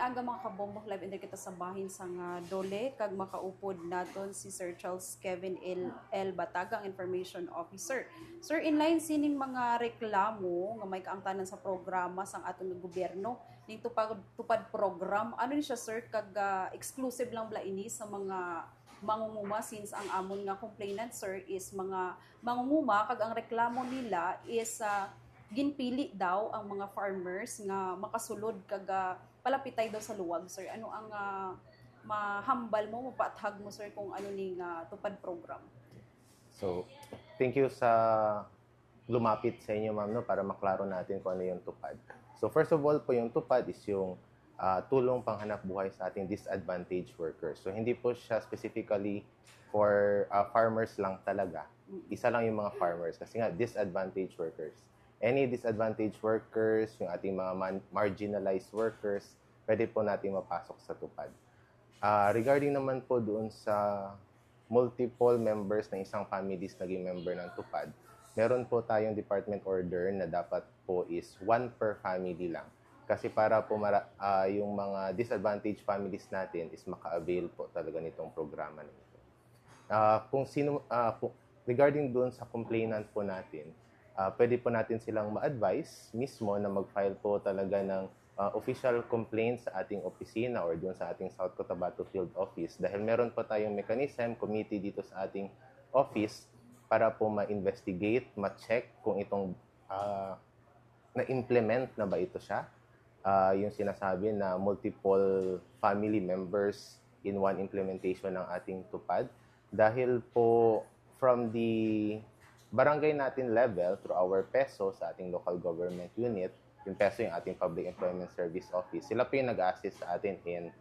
Aga mga kabombok live in kita sa bahin sa nga dole kag makaupod naton si Sir Charles Kevin L. L. Batagang Information Officer. Sir, inline sining mga reklamo nga may kaangtanan sa programa sang aton gobyerno ning tupad, tupad program. Ano ni siya sir kag ah, exclusive lang bla ini sa mga mangunguma since ang amon nga complainant sir is mga mangunguma kag ang reklamo nila is ah, ginpili daw ang mga farmers nga makasulod kag ah, palapitay daw sa luwag sir ano ang ah, mahambal mo mapathag mo sir kung ano ning ah, tupad program So, thank you sa lumapit sa inyo, ma'am, no, para maklaro natin kung ano yung tupad. So, first of all po, yung tupad is yung ah, tulong panghanap buhay sa ating disadvantaged workers. So, hindi po siya specifically for ah, farmers lang talaga. Isa lang yung mga farmers kasi nga disadvantaged workers. Any disadvantaged workers, yung ating mga man- marginalized workers, pwede po natin mapasok sa tupad. Ah, regarding naman po doon sa multiple members ng isang families naging member ng tupad, meron po tayong department order na dapat po is one per family lang. Kasi para po mara, ah, yung mga disadvantaged families natin is maka-avail po talaga nitong programa na ito. Ah, kung sino, ah, kung- regarding doon sa complainant po natin, ah, pwede po natin silang ma-advise mismo na mag-file po talaga ng ah, official complaint sa ating opisina or doon sa ating South Cotabato Field Office dahil meron po tayong mechanism, committee dito sa ating office para po ma-investigate, ma-check kung itong ah, na-implement na ba ito siya. Ah, yung sinasabi na multiple family members in one implementation ng ating tupad. Dahil po from the barangay natin level through our PESO sa ating local government unit, yung PESO yung ating Public Employment Service Office, sila po yung nag-assist sa atin in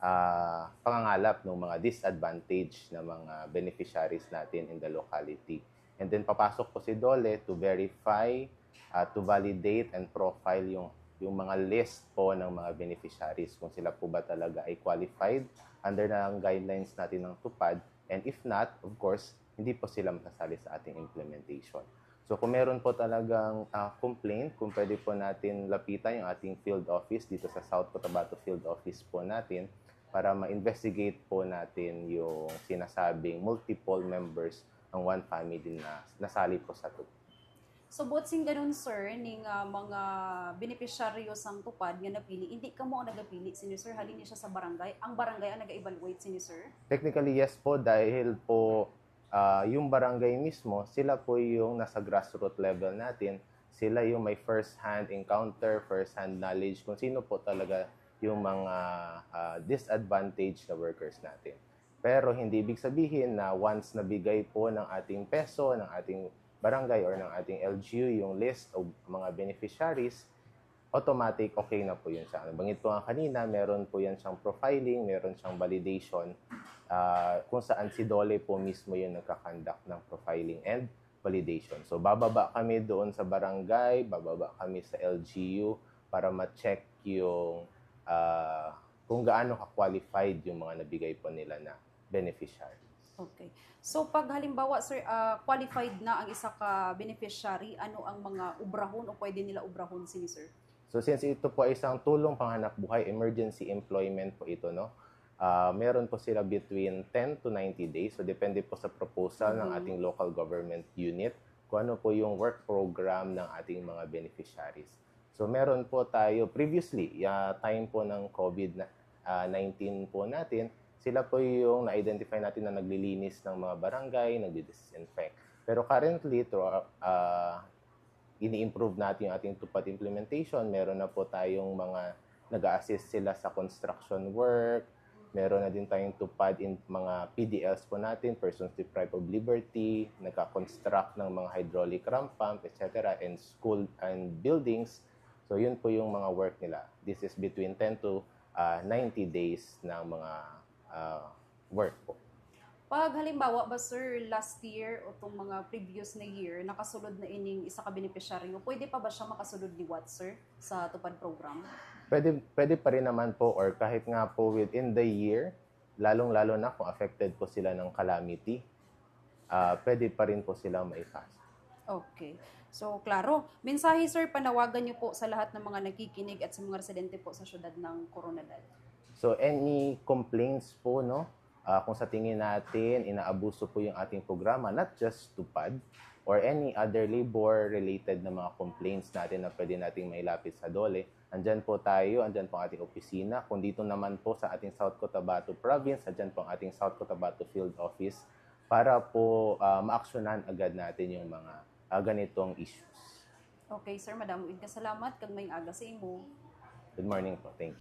ah, pangangalap ng mga disadvantaged na mga beneficiaries natin in the locality. And then papasok po si Dole to verify, ah, to validate and profile yung yung mga list po ng mga beneficiaries kung sila po ba talaga ay qualified under ng guidelines natin ng tupad. And if not, of course, hindi po sila masasali sa ating implementation. So kung meron po talagang ah, complaint, kung pwede po natin lapitan yung ating field office dito sa South Cotabato Field Office po natin para ma-investigate po natin yung sinasabing multiple members ng one family na nasali po sa tupad. So buot sing ganun sir ning ah, mga beneficiaryo sang tupad nga napili hindi ka mo ang nagapili sini sir halin niya siya sa barangay ang barangay ang naga-evaluate sini sir Technically, yes po, dahil po ah, yung barangay mismo, sila po yung nasa grassroots level natin. Sila yung may first-hand encounter, first-hand knowledge kung sino po talaga yung mga ah, disadvantaged na workers natin. Pero hindi ibig sabihin na once nabigay po ng ating peso, ng ating barangay or ng ating LGU yung list of mga beneficiaries, automatic okay na po yun siya. Bangit ko nga kanina, meron po yan siyang profiling, meron siyang validation, ah, kung saan si Dole po mismo yung nagkakandak ng profiling and validation. So, bababa kami doon sa barangay, bababa kami sa LGU para ma-check yung ah, kung gaano ka-qualified yung mga nabigay po nila na beneficiaries. Okay. So pag halimbawa sir ah, qualified na ang isa ka beneficiary ano ang mga ubrahon o pwede nila ubrahon sini sir So since ito po ay isang tulong panghanap buhay, emergency employment po ito, no? Ah, meron po sila between 10 to 90 days. So depende po sa proposal ng Mhm. ating local government unit kung ano po yung work program ng ating mga beneficiaries. So meron po tayo previously, ya time po ng COVID-19 po natin, sila po yung na-identify natin na naglilinis ng mga barangay, nagdi-disinfect. Pero currently, through, ah, ini-improve natin yung ating tupad implementation. Meron na po tayong mga nag-assist sila sa construction work. Meron na din tayong tupad in mga PDLs po natin, persons deprived of liberty, nagka-construct ng mga hydraulic ramp pump, etc. and school and buildings. So yun po yung mga work nila. This is between 10 to ah, 90 days ng mga ah, work po. Pag halimbawa ba sir last year o tong mga previous na year nakasulod na ining isa ka beneficiaryo pwede pa ba siya makasulod ni what sir sa tupad program Pwede, pwede pa rin naman po or kahit nga po within the year, lalong-lalo na kung affected po sila ng calamity, ah pwede pa rin po sila maipasa. Okay. So, klaro. Mensahe, sir, panawagan niyo po sa lahat ng mga nagkikinig at sa mga residente po sa syudad ng Coronadal. So any complaints po, no? Ah, kung sa tingin natin, inaabuso po yung ating programa, not just tupad, or any other labor-related na mga complaints natin na pwede nating mailapit sa DOLE, andyan po tayo, andyan po ang ating opisina. Kung dito naman po sa ating South Cotabato Province, andyan po ang ating South Cotabato Field Office para po ah, maaksyonan agad natin yung mga ah, ganitong issues. Okay, sir, madam, ka salamat kag may aga sa imo. Good morning po. Thank you.